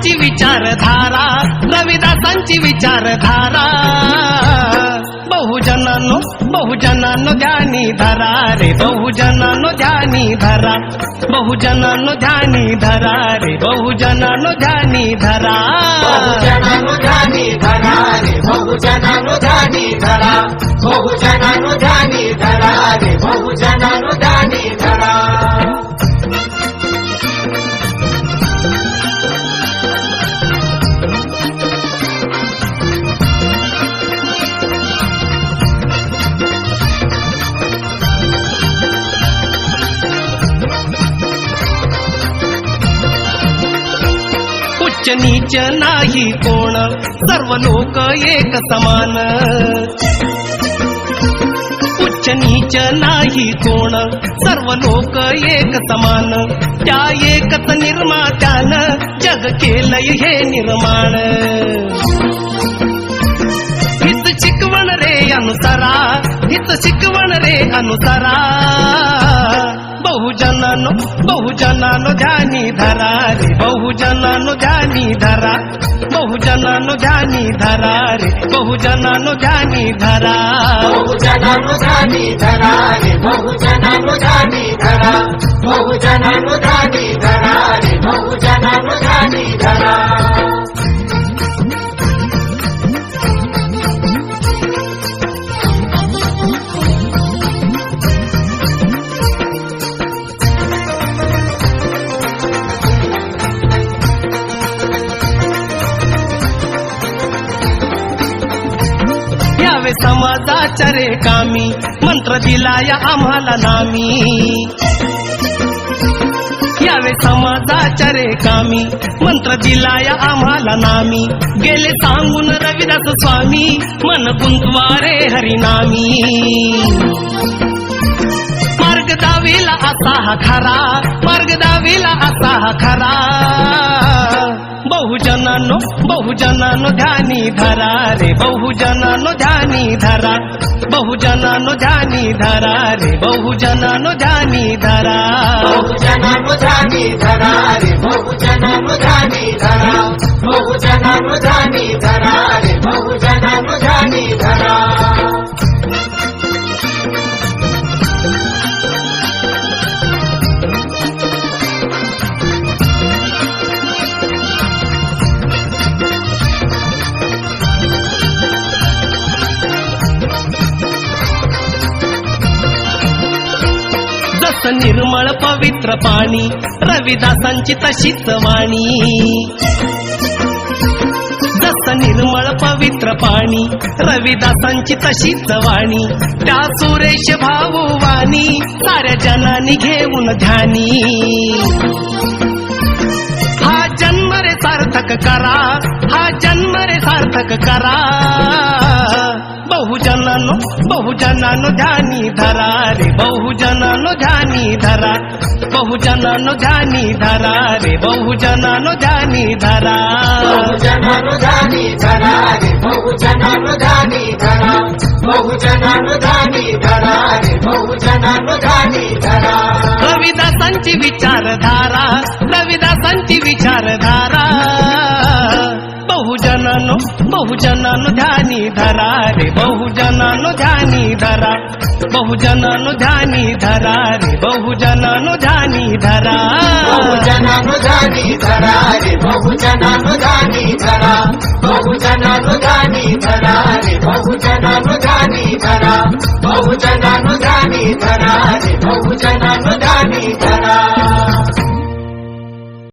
रविदासांची विचारधारा रविदासांची विचारधारा. बहुजनानो बहुजनानो ध्यानी धरा रे बहुजनानो ध्यानी धरा. बहुजनानो ध्यानी धरा रे बहुजनानो ध्यानी धरा. बहुजनानो ध्यानी धरा रे बहुजनानो ध्यानी धरा. बहुजनानो ध्यानी धरा रे बहुजनानुधानी उच्च नीच नाही कोण? सर्व लोक एक समान. उच्च नीच नाही कोण? सर्व लोक एक समान. त्या एकच निर्मात्यानं जग केलंय हे निर्माण. हित शिकवण रे अनुसरा हित शिकवण रे अनुसरा. बहुजनानो बहुजनानो ध्यानी धरा रे बहुजनानो ध्यानी धरा बहुजनानो ध्यानी धरा रे बहुजनानो ध्यानी धरा। बहुजनानो बहुजनानुधानी धरा रे बहुजनानो बहुजनानुधानी धरा बहुजनानो बहुजनानुधानी धरा रे बहुजनानो बहुजनानुधानी धरा। यावे समाजाच्या रे कामी. मंत्र दिलाया आम्हाला नामी. यावे समाजाच्या रे कामी. मंत्र दिलाया आम्हाला नामी. गेले सांगून रविदास स्वामी मन गुंतवारे हरिनामी. मार्ग दावेला असा हा खरा मार्ग दावेला असा हा खरा. बहुजनानो बहुजनानो ध्यानी धरा रे बहुजनानो ध्यानी धरा बहुजनानो ध्यानी धरा रे बहुजनानो ध्यानी धरा। बहुजनानुधानी धरा रे बहुजनानुधानी धरा बहुजनानुधानी धरा रे। निर्मळ पवित्र पाणी रविदासांची तशीच वाणी. जस निर्मळ पवित्र पाणी रविदासांची तशीच वाणी. त्या सुरेश भाऊ वाणी साऱ्या जनानी घेऊन ध्यानी. हा जन्म रे सार्थक करा हा जन्म रे सार्थक करा. बहुजनानो बहुजनानो ध्यानी धरा. बहुजनानो ध्यानी धरा बहुजनानो ध्यानी धरा रे बहुजनानो ध्यानी धरा। बहुजनानुधानी धरा रे बहुजनानुधानी धरा। बहुजनानुधानी धरा रे बहुजनानुधानी धरा। रविदासांची विचारधारा रविदासांची विचारधारा। बहुजनानो ध्यानी धरा रे बहुजनानो ध्यानी धरा बहुजनानु ध्यानी धरा रे बहुजनानो ध्यानी धरा. बहुजनानुधानी धरा रे बहुजनानुधानी धरा बहुजनानुधानी धरा रे बहुजनानुधानी धरा बहुजनानुधानी धरा रे बहुजनानुधानी धरा.